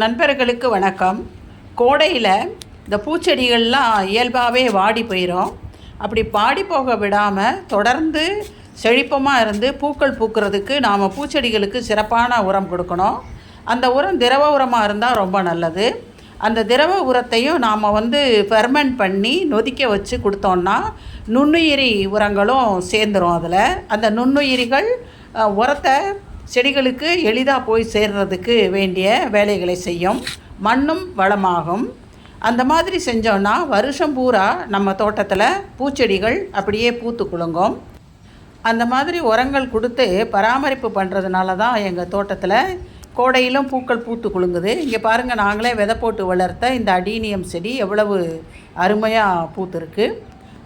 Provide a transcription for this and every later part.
நண்பர்களுக்கு வணக்கம். கோடையில் இந்த பூச்செடிகள்லாம் இயல்பாகவே வாடி போயிடும் அப்படி பாடி போக விடாமல் தொடர்ந்து செழிப்பமாக இருந்து பூக்கள் பூக்கிறதுக்கு நாம் பூச்செடிகளுக்கு சிறப்பான உரம் கொடுக்கணும். அந்த உரம் திரவ உரமாக இருந்தால் ரொம்ப நல்லது. அந்த திரவ உரத்தையும் நாம் வந்து ஃபெர்மெண்ட் பண்ணி நொதிக்க வச்சு கொடுத்தோன்னா நுண்ணுயிரி உரங்களும் சேர்ந்துரும் அதில். அந்த நுண்ணுயிரிகள் உரத்தை செடிகளுக்கு எளிதாக போய் சேர்றதுக்கு வேண்டிய வேலைகளை செய்யும். மண்ணும் வளமாகும். அந்த மாதிரி செஞ்சோன்னா வருஷம் பூரா நம்ம தோட்டத்தில் பூச்செடிகள் அப்படியே பூத்து குலுங்கும். அந்த மாதிரி உரங்கள் கொடுத்து பராமரிப்பு பண்ணுறதுனால தான் எங்கள் தோட்டத்தில் கோடையிலும் பூக்கள் பூத்து குலுங்குது. இங்கே பாருங்கள் நாங்களே விதை போட்டு வளர்த்த இந்த அடீனியம் செடி எவ்வளவு அருமையாக பூத்துருக்கு.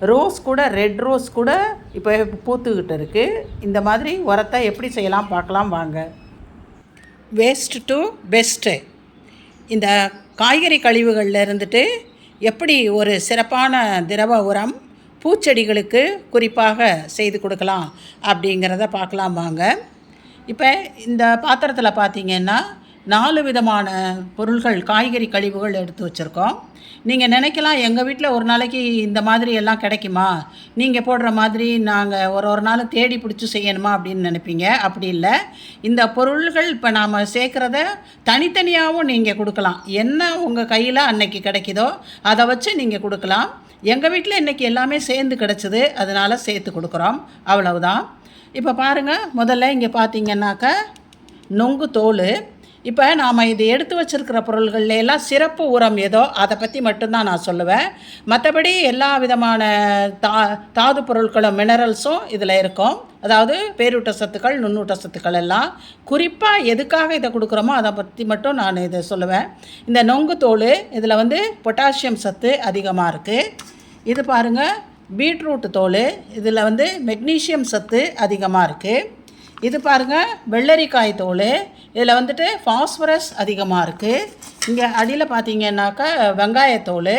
ரோஸ் கூட ரெட் ரோஸ் கூட இப்போ பூத்துக்கிட்டு இருக்குது இந்த மாதிரி உரத்தை எப்படி செய்யலாம் பார்க்கலாம் வாங்க. வேஸ்ட் டு பெஸ்ட்டு இந்த காய்கறி கழிவுகளில் இருந்துட்டு எப்படி ஒரு சிறப்பான திரவ உரம் பூச்செடிகளுக்கு குறிப்பாக செய்து கொடுக்கலாம் அப்படிங்கிறத பார்க்கலாம் வாங்க. இப்போ இந்த பாத்திரத்தில் பார்த்திங்கன்னா நாலு விதமான பொருள்கள் காய்கறி கழிவுகள் எடுத்து வச்சுருக்கோம். நீங்கள் நினைக்கலாம் எங்கள் வீட்டில் ஒரு நாளைக்கு இந்த மாதிரி எல்லாம் கிடைக்குமா? நீங்கள் போடுற மாதிரி நாங்கள் ஒரு ஒரு நாள் தேடி பிடிச்சி செய்யணுமா அப்படின்னு நினைப்பீங்க. அப்படி இல்லை. இந்த பொருள்கள் இப்போ நாம் சேர்க்குறத தனித்தனியாகவும் நீங்கள் கொடுக்கலாம். என்ன உங்கள் கையில் அன்னைக்கு கிடைக்குதோ அதை வச்சு நீங்கள் கொடுக்கலாம். எங்கள் வீட்டில் இன்றைக்கி எல்லாமே சேர்ந்து கிடச்சிது அதனால் சேர்த்து கொடுக்குறோம். அவ்வளவுதான். இப்போ பாருங்கள் முதல்ல இங்கே பார்த்தீங்கன்னாக்கா நொங்கு தோல். இப்போ நாம் இது எடுத்து வச்சிருக்கிற பொருள்கள்ல எல்லாம் சிறப்பு உரம் ஏதோ அதை பற்றி மட்டும்தான் நான் சொல்லுவேன். மற்றபடி எல்லா விதமான தா தாது பொருட்களும் மினரல்ஸும் இதில் இருக்கும். அதாவது பேரூட்ட சத்துக்கள் நுண்ணூட்ட சத்துக்கள் எல்லாம். குறிப்பாக எதுக்காக இதை கொடுக்குறோமோ அதை பற்றி மட்டும் நான் இதை சொல்லுவேன். இந்த நொங்கு தோல் இதில் வந்து பொட்டாசியம் சத்து அதிகமாக இருக்குது இது பாருங்கள் பீட்ரூட் தோல் இதில் வந்து மெக்னீஷியம் சத்து அதிகமாக இருக்குது இது பாருங்கள் வெள்ளரிக்காய் தோல் இதில் வந்துட்டு ஃபாஸ்பரஸ் அதிகமாக இருக்குது இங்கே அடியில் பார்த்தீங்கன்னாக்கா வெங்காயத்தோல்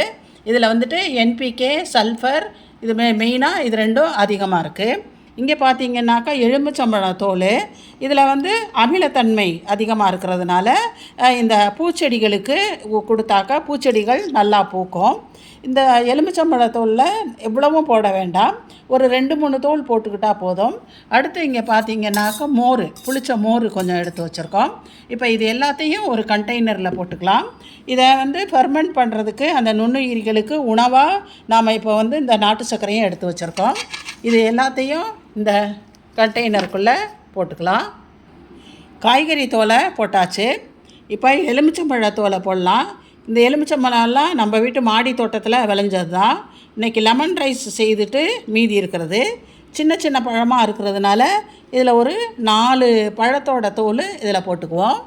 இதில் வந்துட்டு என்பிகே சல்ஃபர் இது மெ மெயினாக இது ரெண்டும் அதிகமாக இருக்குது இங்கே பார்த்தீங்கன்னாக்கா எலும்புச்சம்பழம் தோல் இதில் வந்து அமிலத்தன்மை அதிகமாக இருக்கிறதுனால இந்த பூச்செடிகளுக்கு கொடுத்தாக்கா பூச்செடிகள் நல்லா பூக்கும். இந்த எலுமிச்சம்பழ தோலில் எவ்வளவும் போட வேண்டாம். ஒரு ரெண்டு மூணு தோல் போட்டுக்கிட்டால் போதும். அடுத்து இங்கே பார்த்தீங்கன்னாக்கா மோர் புளிச்ச மோர் கொஞ்சம் எடுத்து வச்சுருக்கோம். இப்போ இது எல்லாத்தையும் ஒரு கண்டெய்னரில் போட்டுக்கலாம். இதை வந்து ஃபெர்மெண்ட் பண்ணுறதுக்கு அந்த நுண்ணுயிரிகளுக்கு உணவாக நாம் இப்போ வந்து இந்த நாட்டு சர்க்கரையும் எடுத்து வச்சுருக்கோம். இது எல்லாத்தையும் இந்த கண்டெய்னருக்குள்ளே போட்டுக்கலாம். காய்கறி தோலை போட்டாச்சு. இப்போ எலுமிச்சம்பழ தோலை போடலாம். இந்த எலுமிச்சம்பழம்லாம் நம்ம வீட்டு மாடி தோட்டத்தில் விளைஞ்சது தான் இன்றைக்கி லெமன் ரைஸ் செய்துட்டு மீதி இருக்கிறது. சின்ன சின்ன பழமாக இருக்கிறதுனால இதில் ஒரு நாலு பழத்தோட தோல் இதில் போட்டுக்குவோம்.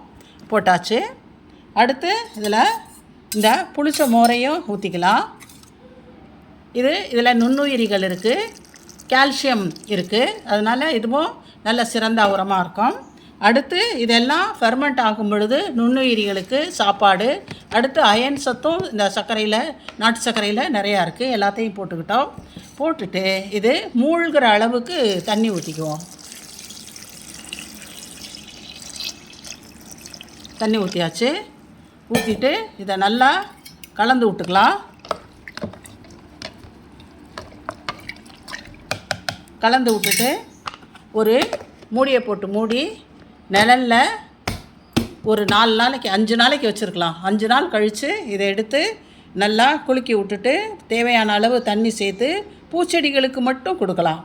போட்டாச்சு. அடுத்து இதில் இந்த புளிச்ச மோரையும் ஊற்றிக்கலாம் இது இதில் நுண்ணுயிரிகள் இருக்குது கால்சியம் இருக்குது அதனால் இதுவும் நல்ல சிறந்த உரமாக இருக்கும். அடுத்து இதெல்லாம் ஃபெர்மெண்ட் ஆகும் பொழுது நுண்ணுயிரிகளுக்கு சாப்பாடு அடுத்து அயன் சத்தும் இந்த சர்க்கரையில் நாட்டு சர்க்கரையில் நிறையா இருக்குது எல்லாத்தையும் போட்டுக்கிட்டோம். போட்டுட்டு இது மூழ்கிற அளவுக்கு தண்ணி ஊற்றிக்குவோம் தண்ணி ஊற்றியாச்சு ஊற்றிட்டு இதை நல்லா கலந்து விட்டுக்கலாம். கலந்து விட்டுட்டு ஒரு மூடியை போட்டு மூடி நிழலில் ஒரு நாலு நாளைக்கு அஞ்சு நாளைக்கு வச்சுருக்கலாம். அஞ்சு நாள் கழித்து இதை எடுத்து நல்லா குலுக்கி விட்டுட்டு தேவையான அளவு தண்ணி சேர்த்து பூச்செடிகளுக்கு மட்டும் கொடுக்கலாம்.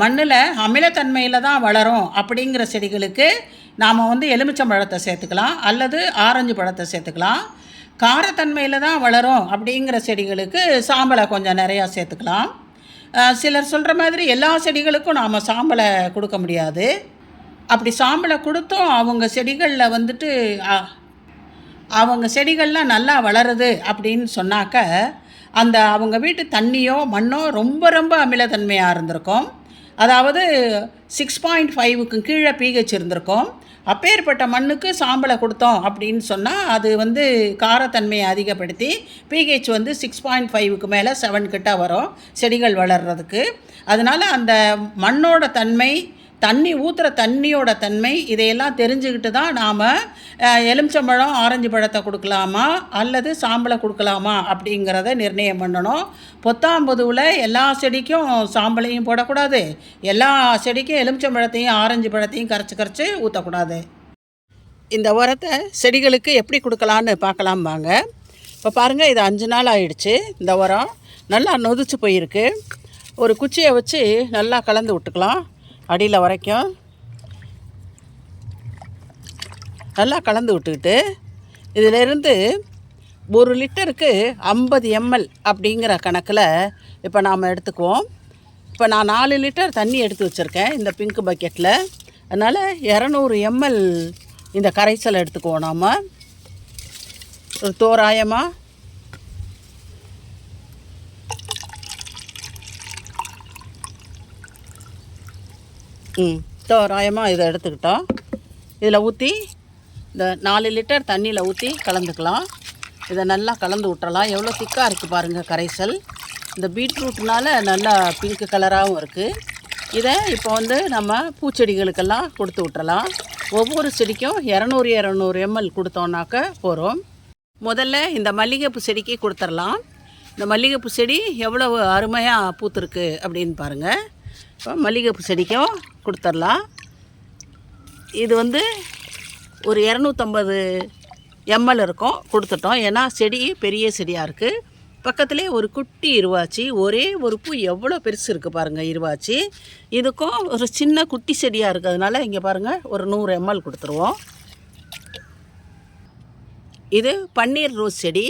மண்ணில் அமிலத்தன்மையில் தான் வளரும் அப்படிங்கிற செடிகளுக்கு நாம் வந்து எலுமிச்சம்பழத்தை சேர்த்துக்கலாம் அல்லது ஆரஞ்சு பழத்தை சேர்த்துக்கலாம். காரத்தன்மையில் தான் வளரும் அப்படிங்கிற செடிகளுக்கு சாம்பலை கொஞ்சம் நிறையா சேர்த்துக்கலாம். சிலர் சொல்கிற மாதிரி எல்லா செடிகளுக்கும் நாம் சாம்பலை கொடுக்க முடியாது. அப்படி சாம்பலை கொடுத்தும் அவங்க செடிகளில் வந்துட்டு அவங்க செடிகள்லாம் நல்லா வளருது அப்படின்னு சொன்னாக்க அந்த அவங்க வீட்டு தண்ணியோ மண்ணோ ரொம்ப ரொம்ப அமிலத்தன்மையாக இருந்திருக்கும். அதாவது சிக்ஸ் பாயிண்ட் ஃபைவுக்கு கீழே பிஹெச் இருந்திருக்கும். அப்பேற்பட்ட மண்ணுக்கு சாம்பலை கொடுத்தோம் அப்படின்னு சொன்னால் அது வந்து காரத்தன்மையை அதிகப்படுத்தி பிஹெச் வந்து சிக்ஸ் பாயிண்ட் ஃபைவுக்கு மேலே செவன் கிட்ட வரும் செடிகள் வளர்கிறதுக்கு அதனால் அந்த மண்ணோட தன்மை தண்ணி ஊற்றுற தண்ணியோட தன்மை இதையெல்லாம் தெரிஞ்சுக்கிட்டு தான் நாம் எலுமிச்சம்பழம் ஆரஞ்சு பழத்தை கொடுக்கலாமா? அல்லது சாம்பலை கொடுக்கலாமா? அப்படிங்கிறத நிர்ணயம் பண்ணணும். பொத்தாம்பதுவில் எல்லா செடிக்கும் சாம்பலையும் போடக்கூடாது. எல்லா செடிக்கும் எலுமிச்சம்பழத்தையும் ஆரஞ்சு பழத்தையும் கரைச்சி கரைச்சி ஊற்றக்கூடாது இந்த உரத்தை செடிகளுக்கு எப்படி கொடுக்கலான்னு பார்க்கலாம் வாங்க. இப்போ பாருங்கள் இது அஞ்சு நாள் ஆயிடுச்சு இந்த உரம். நல்லா நொதிச்சு போயிருக்கு. ஒரு குச்சியை வச்சு நல்லா கலந்து விட்டுக்கலாம். அடியில் வரைக்கும். நல்லா கலந்து விட்டுக்கிட்டு இதிலிருந்து ஒரு லிட்டருக்கு ஐம்பது எம்எல் அப்படிங்கிற கணக்கில் இப்போ நாம் எடுத்துக்குவோம். இப்போ நான் நாலு லிட்டர் தண்ணி எடுத்து வச்சுருக்கேன் இந்த பிங்க் பக்கெட்டில் அதனால் இரநூறு எம்எல் இந்த கரைசல் எடுத்துக்குவோம் நாம். ஒரு தோராயமாக ம். தோராயமாக இதை எடுத்துக்கிட்டோம். இதில் ஊற்றி இந்த நாலு லிட்டர் தண்ணியில் ஊற்றி கலந்துக்கலாம். இதை நல்லா கலந்து விட்டுறலாம் எவ்வளோ திக்காக இருக்குது பாருங்கள் கரைசல். இந்த பீட்ரூட்னால நல்லா பிங்க் கலராகவும் இருக்குது. இதை இப்போ வந்து நம்ம பூச்செடிகளுக்கெல்லாம் கொடுத்து விட்டுறலாம் ஒவ்வொரு செடிக்கும் இரநூறு இரநூறு எம்எல் கொடுத்தோன்னாக்க போகிறோம். முதல்ல இந்த மல்லிகைப்பூ செடிக்கு கொடுத்துடலாம். இந்த மல்லிகைப்பூ செடி எவ்வளவு அருமையாக பூத்துருக்கு அப்படின்னு பாருங்கள் இப்போ மல்லிகைப்பூ செடிக்கும் கொடுத்துடலாம் இது வந்து ஒரு இரநூத்தம்பது எம்எல் இருக்கும் கொடுத்துட்டோம். ஏன்னா செடி பெரிய செடியாக இருக்குது பக்கத்துலேயே ஒரு குட்டி இருவாச்சி ஒரே ஒரு பூ எவ்வளோ பெருசு இருக்குது பாருங்கள் இருவாச்சி. இதுக்கும் ஒரு சின்ன குட்டி செடியாக இருக்கிறதுனால இங்கே பாருங்கள் ஒரு நூறு எம்எல் கொடுத்துருவோம். இது பன்னீர் ரோஸ் செடி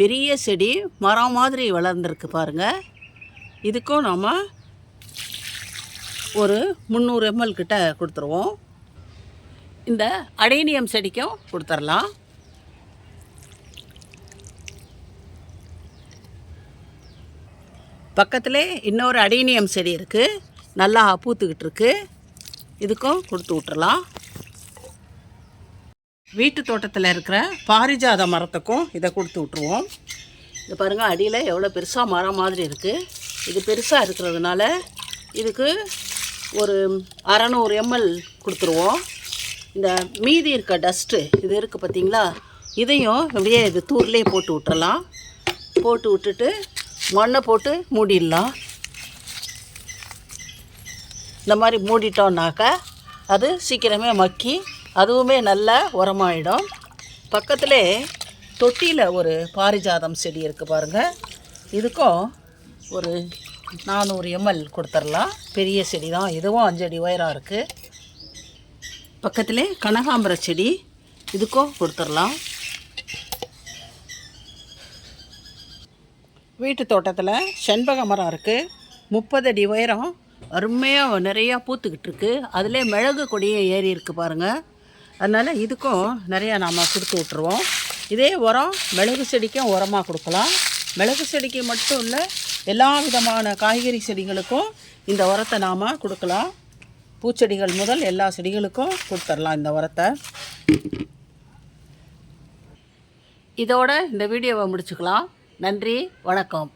பெரிய செடி மரம் மாதிரி வளர்ந்துருக்கு பாருங்கள் இதுக்கும் நம்ம ஒரு முந்நூறு எம்எல் கிட்ட கொடுத்துருவோம். இந்த அடேனியம் செடிக்கும் கொடுத்துர்லாம். பக்கத்தில் இன்னொரு அடேனியம் செடி இருக்குது நல்லா பூத்துக்கிட்டு இருக்கு. இதுக்கும் கொடுத்து விட்டுறலாம். வீட்டு தோட்டத்தில் இருக்கிற பாரிஜாத மரத்துக்கும் இதை கொடுத்து விட்ருவோம் இது பாருங்கள் அடியில் எவ்வளோ பெருசாக மரம் மாதிரி இருக்குது இது பெருசாக இருக்கிறதுனால இதுக்கு ஒரு அறநூறு எம்எல் கொடுத்துருவோம். இந்த மீதி இருக்க டஸ்ட்டு இது இருக்குது பார்த்தீங்களா இதையும் அப்படியே இது தூர்லேயே போட்டு விட்டுறலாம். போட்டு விட்டுட்டு மண்ணை போட்டு மூடிடலாம். இந்த மாதிரி மூடிட்டோம்னாக்கா அது சீக்கிரமே மக்கி அதுவுமே நல்ல உரமாயிடும். பக்கத்திலே தொட்டியில் ஒரு பாரிஜாதம் செடி இருக்குது பாருங்கள் இதுக்கும் ஒரு நானூறு எம்எல் கொடுத்துர்லாம். பெரிய செடி தான் இதுவும் அஞ்சடி உயரம் இருக்குது பக்கத்திலே கனகாம்பர செடி. இதுக்கும் கொடுத்துர்லாம். வீட்டு தோட்டத்தில் செண்பக மரம் இருக்குது முப்பது அடி உயரம். அருமையாக நிறையா பூத்துக்கிட்டு இருக்கு. அதிலே மிளகு கொடியே ஏறி இருக்குது பாருங்கள் அதனால் இதுக்கும் நிறையா நாம் கொடுத்து விட்ருவோம் இதே உரம் மிளகு செடிக்கும் உரமாக கொடுக்கலாம். மிளகு செடிக்கு மட்டும் இல்லை எல்லா விதமான காய்கறி செடிகளுக்கும் இந்த உரத்தை நாம் கொடுக்கலாம். பூச்செடிகள் முதல் எல்லா செடிகளுக்கும் கொடுத்துடலாம் இந்த உரத்தை. இதோட இந்த வீடியோவை முடிச்சுக்கலாம். நன்றி வணக்கம்.